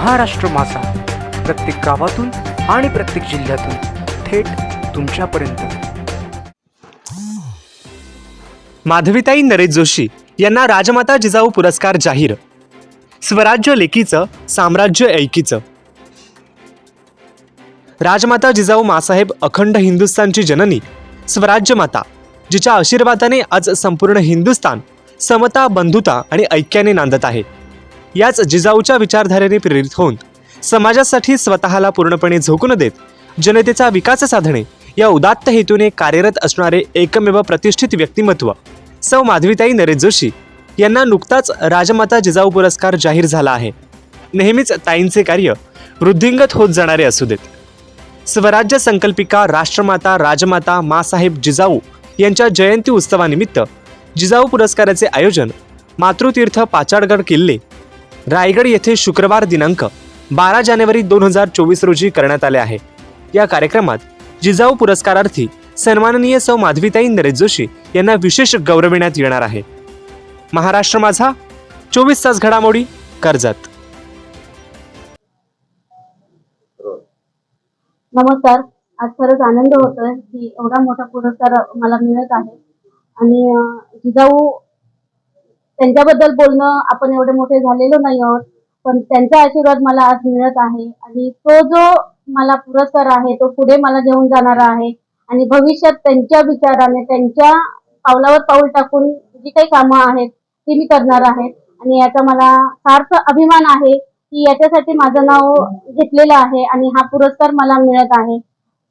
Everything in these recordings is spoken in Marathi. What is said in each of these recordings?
महाराष्ट्र मासा प्रत्येक गावातून आणि प्रत्येक जिल्ह्यातून थेट तुमच्यापर्यंत. माधवीताई नरेश जोशी यांना राजमाता जिजाऊ पुरस्कार जाहीर. स्वराज्य लेकीचं साम्राज्य ऐकीचं. राजमाता जिजाऊ मासाहेब अखंड हिंदुस्थानची जननी स्वराज्य माता जिच्या आशीर्वादाने आज संपूर्ण हिंदुस्थान समता बंधुता आणि ऐक्याने नांदत आहे. याच जिजाऊच्या विचारधारेने प्रेरित होऊन समाजासाठी स्वतःला पूर्णपणे झोकून देत जनतेचा विकास साधणे या उदात्त हेतूने कार्यरत असणारे एकमेव प्रतिष्ठित व्यक्तिमत्व सौ माधवीताई नरेश जोशी यांना नुकताच राजमाता जिजाऊ पुरस्कार जाहीर झाला आहे. नेहमीच ताईंचे कार्य वृद्धिंगत होत जाणारे असू देत. स्वराज्य संकल्पिका राष्ट्रमाता राजमाता मासाहेब जिजाऊ यांच्या जयंती उत्सवानिमित्त जिजाऊ पुरस्काराचे आयोजन मातृतीर्थ पाचाडगड किल्ले रायगड येथे शुक्रवार दिनांक बारा जानेवारी दोन हजार चोवीस रोजी करण्यात आले आहे. या कार्यक्रमात जिजाऊ पुरस्कारार्थी सन्माननीय सौ माधवीताई नरेश जोशी यांना विशेष गौरविण्यात येणार आहे. महाराष्ट्र माझा चोवीस तास घडामोडी कर्जत. नमस्कार. आज खरंच आनंद होतोय की एवढा मोठा पुरस्कार मला मिळत आहे. आणि जिजाऊ त्यांच्याबद्दल बोलणं आपण एवढे मोठे झालेलो नाही आहोत पण त्यांचा आशीर्वाद मला आज मिळत आहे आणि तो जो मला पुरस्कार आहे तो पुढे मला घेऊन जाणारा आहे आणि भविष्यात त्यांच्या विचाराने त्यांच्या पावलावर पाऊल टाकून जी काही कामं आहेत ती मी करणार आहे. आणि याचा मला सार्थ अभिमान आहे की याच्यासाठी माझं नाव घेतलेलं आहे आणि हा पुरस्कार मला मिळत आहे.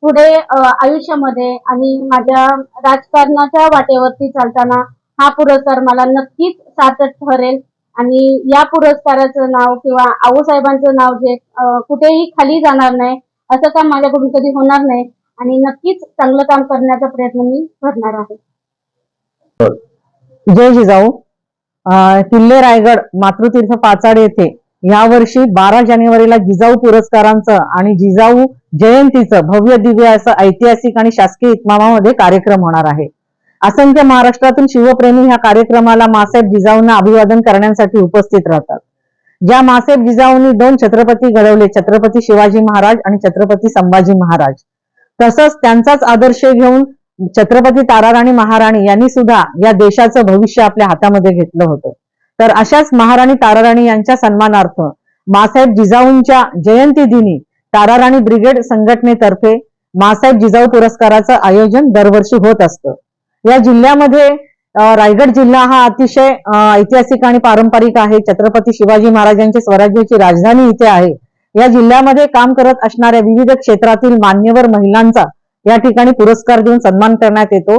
पुढे आयुष्यामध्ये आणि माझ्या राजकारणाच्या वाटेवरती चालताना हा पुरस्कार मला नक्कीच सार्थक ठरेल. आणि या पुरस्काराचं नाव किंवा आऊसाहेबांचं नाव जे कुठेही खाली जाणार नाही असं काम माझ्याकडून कधी होणार नाही. आणि नक्कीच चांगलं काम करण्याचा प्रयत्न मी करणार आहे. जय जिजाऊ. किल्ले रायगड मातृतीर्थ पाचाड येथे या वर्षी बारा जानेवारीला जिजाऊ पुरस्कारांचं आणि जिजाऊ जयंतीचं भव्य दिव्य असं ऐतिहासिक आणि शासकीय इतमामामध्ये कार्यक्रम होणार आहे. असंख्य महाराष्ट्रातून शिवप्रेमी ह्या कार्यक्रमाला मासाहेब जिजाऊंना अभिवादन करण्यासाठी उपस्थित राहतात. ज्या मासाहेब जिजाऊंनी दोन छत्रपती घडवले छत्रपती शिवाजी महाराज आणि छत्रपती संभाजी महाराज. तसंच त्यांचाच आदर्श घेऊन छत्रपती ताराराणी महाराणी यांनी सुद्धा या देशाचं भविष्य आपल्या हातामध्ये घेतलं होतं. तर अशाच महाराणी ताराराणी यांच्या सन्मानार्थ मासाहेब जिजाऊंच्या जयंती दिनी ताराराणी ब्रिगेड संघटनेतर्फे मासाहेब जिजाऊ पुरस्काराचं आयोजन दरवर्षी होत असतं. या जिल्ह्यामध्ये रायगड जिल्हा हा अतिशय ऐतिहासिक आणि पारंपरिक आहे. छत्रपती शिवाजी महाराजांची स्वराज्याची राजधानी इथे आहे. या जिल्ह्यामध्ये काम करत असणाऱ्या विविध क्षेत्रातील मान्यवर महिलांचा या ठिकाणी पुरस्कार देऊन सन्मान करण्यात येतो.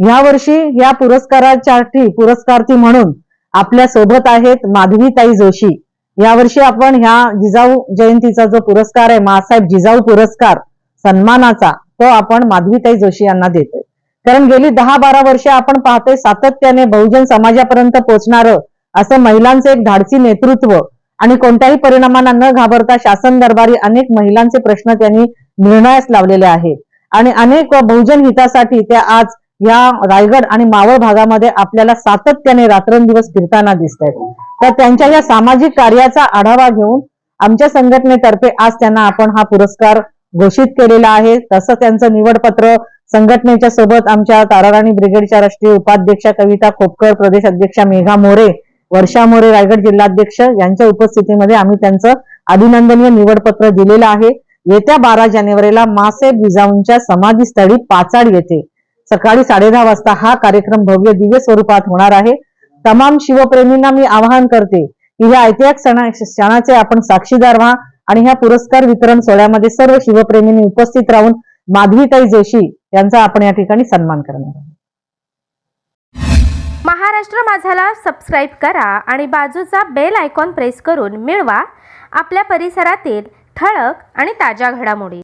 या वर्षी या पुरस्कारासाठी पुरस्कार्थी म्हणून आपल्यासोबत आहेत माधवीताई जोशी. यावर्षी आपण ह्या जिजाऊ जयंतीचा जो पुरस्कार आहे मासाहेब जिजाऊ पुरस्कार सन्मानाचा तो आपण माधवीताई जोशी यांना देतोय. कारण गेली दहा बारा वर्ष आपण पाहतोय सातत्याने बहुजन समाजापर्यंत पोहोचणारं असं महिलांचं एक धाडसी नेतृत्व आणि कोणत्याही परिणामांना न घाबरता शासन दरबारी अनेक महिलांचे प्रश्न त्यांनी निर्णयास लावलेले आहेत. आणि अनेक बहुजन हितासाठी त्या आज या रायगड आणि मावळ भागामध्ये आपल्याला सातत्याने रात्रंदिवस फिरताना दिसत आहेत तर त्यांच्या या सामाजिक कार्याचा आढावा घेऊन आमच्या संघटनेतर्फे आज त्यांना आपण हा पुरस्कार घोषित केलेला आहे. तसं त्यांचं निवडपत्र संघटनेच्या सोबत आमच्या ताराराणी ब्रिगेडच्या राष्ट्रीय उपाध्यक्षा कविता खोपकर प्रदेश अध्यक्षा मेघा मोरे वर्षा मोरे रायगड जिल्हाध्यक्ष यांच्या उपस्थितीमध्ये आम्ही त्यांचं अभिनंदनीय निवडपत्र दिलेलं आहे. येत्या बारा जानेवारीला मासे बिजाऊंच्या समाधीस्थळी पाचाड येथे. सकाळी साडेदहा वाजता हा कार्यक्रम भव्य दिव्य स्वरूपात होणार आहे. तमाम शिवप्रेमींना मी आवाहन करते की ह्या ऐतिहासिक सणा क्षणाचे आपण साक्षीदार व्हा आणि ह्या पुरस्कार वितरण सोहळ्यामध्ये सर्व शिवप्रेमींनी उपस्थित राहून माधवीताई जोशी यांचा आपण या ठिकाणी सन्मान करणार आहोत. महाराष्ट्र माझाला सबस्क्राईब करा आणि बाजूचा बेल आयकॉन प्रेस करून मिळवा. आपल्या परिसरातील ठळक आणि ताज्या घडामोडी.